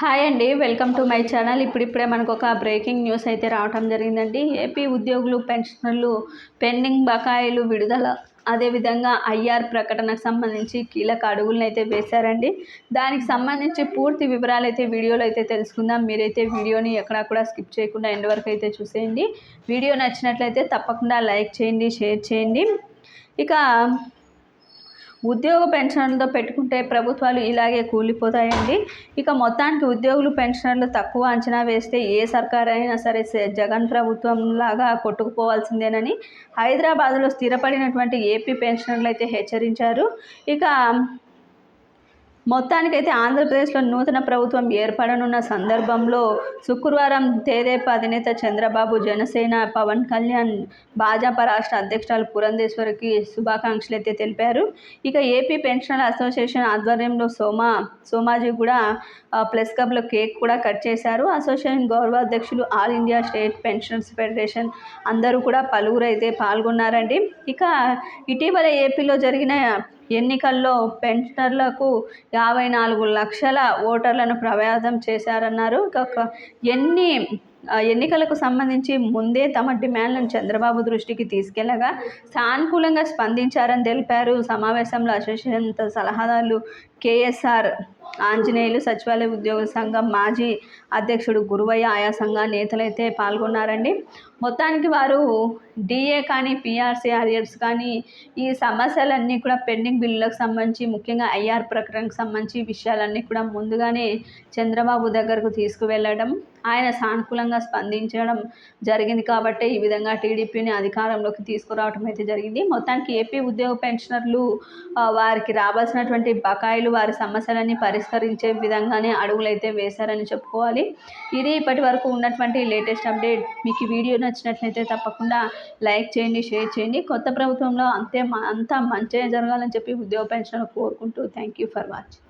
Hi అండి welcome to my channel. ఇప్పుడిప్పుడే మనకు ఒక బ్రేకింగ్ న్యూస్ అయితే రావటం జరిగిందండి. ఏపీ ఉద్యోగులు పెన్షనర్లు పెండింగ్ బకాయిలు విడుదల అదేవిధంగా ఐఆర్ ప్రకటనకు సంబంధించి కీలక అడుగులను అయితే వేశారండి. దానికి సంబంధించి పూర్తి వివరాలు అయితే వీడియోలో అయితే తెలుసుకుందాం. మీరైతే వీడియోని ఎక్కడా కూడా స్కిప్ చేయకుండా ఎండ్ వరకు అయితే చూసేయండి. వీడియో నచ్చినట్లయితే తప్పకుండా లైక్ చేయండి షేర్ చేయండి. ఇక ఉద్యోగ పెన్షన్లతో పెట్టుకుంటే ప్రభుత్వాలు ఇలాగే కూలిపోతాయండి. ఇక మొత్తానికి ఉద్యోగులు పెన్షన్లు తక్కువ అంచనా వేస్తే ఏ సర్కార్ అయినా సరే జగన్ ప్రభుత్వం లాగా కొట్టుకుపోవాల్సిందేనని హైదరాబాద్లో స్థిరపడినటువంటి ఏపీ పెన్షనర్లు అయితే హెచ్చరించారు. ఇక మొత్తానికైతే ఆంధ్రప్రదేశ్లో నూతన ప్రభుత్వం ఏర్పడనున్న సందర్భంలో శుక్రవారం తేదేపా అధినేత చంద్రబాబు జనసేన పవన్ కళ్యాణ్ భాజపా రాష్ట్ర అధ్యక్షురాలు పురంధేశ్వరికి శుభాకాంక్షలు అయితే తెలిపారు. ఇక ఏపీ పెన్షనర్ అసోసియేషన్ ఆధ్వర్యంలో సోమా సోమాజీ కూడా ప్లస్ క్లబ్లో కేక్ కూడా కట్ చేశారు. అసోసియేషన్ గౌరవ అధ్యక్షులు all India state pensioners federation అందరూ కూడా పలువురు అయితే పాల్గొన్నారండి. ఇక ఇటీవల ఏపీలో జరిగిన ఎన్నికల్లో పెన్షనర్లకు యాభై నాలుగు లక్షల ఓటర్లను ప్రభావితం చేశారన్నారు. ఎన్ని ఎన్నికలకు సంబంధించి ముందే తమ డిమాండ్లను చంద్రబాబు దృష్టికి తీసుకెళ్ళగా సానుకూలంగా స్పందించారని తెలిపారు. సమావేశంలో అసోసియేషన్ సలహాదారులు కేఎస్ఆర్ ఆంజనేయులు సచివాలయ ఉద్యోగుల సంఘం మాజీ అధ్యక్షుడు గురువయ్య ఆయా సంఘ నేతలైతే పాల్గొన్నారండి. మొత్తానికి వారు డిఏ కానీ పిఆర్సీ ఆర్యర్స్ కానీ ఈ సమస్యలన్నీ కూడా పెండింగ్ బిల్లులకు సంబంధించి ముఖ్యంగా ఐఆర్ ప్రకటనకు సంబంధించి విషయాలన్నీ కూడా ముందుగానే చంద్రబాబు దగ్గరకు తీసుకువెళ్ళడం ఆయన సానుకూలంగా స్పందించడం జరిగింది కాబట్టి ఈ విధంగా టీడీపీని అధికారంలోకి తీసుకురావడం అయితే జరిగింది. మొత్తానికి ఏపీ ఉద్యోగ పెన్షనర్లు వారికి రావాల్సినటువంటి బకాయిలు వారి సమస్యలన్నీ పరిష్కరించే విధంగానే అడుగులైతే వేశారని చెప్పుకోవాలి. ఇది ఇప్పటి వరకు ఉన్నటువంటి లేటెస్ట్ అప్డేట్. మీకు వీడియో నచ్చినట్లయితే తప్పకుండా లైక్ చేయండి షేర్ చేయండి. కొత్త ప్రభుత్వంలో అంతే అంతా మంచిగా జరగాలని చెప్పి ఉద్యోగ పెన్షన్ కోరుకుంటూ థ్యాంక్ యూ ఫర్ వాచింగ్.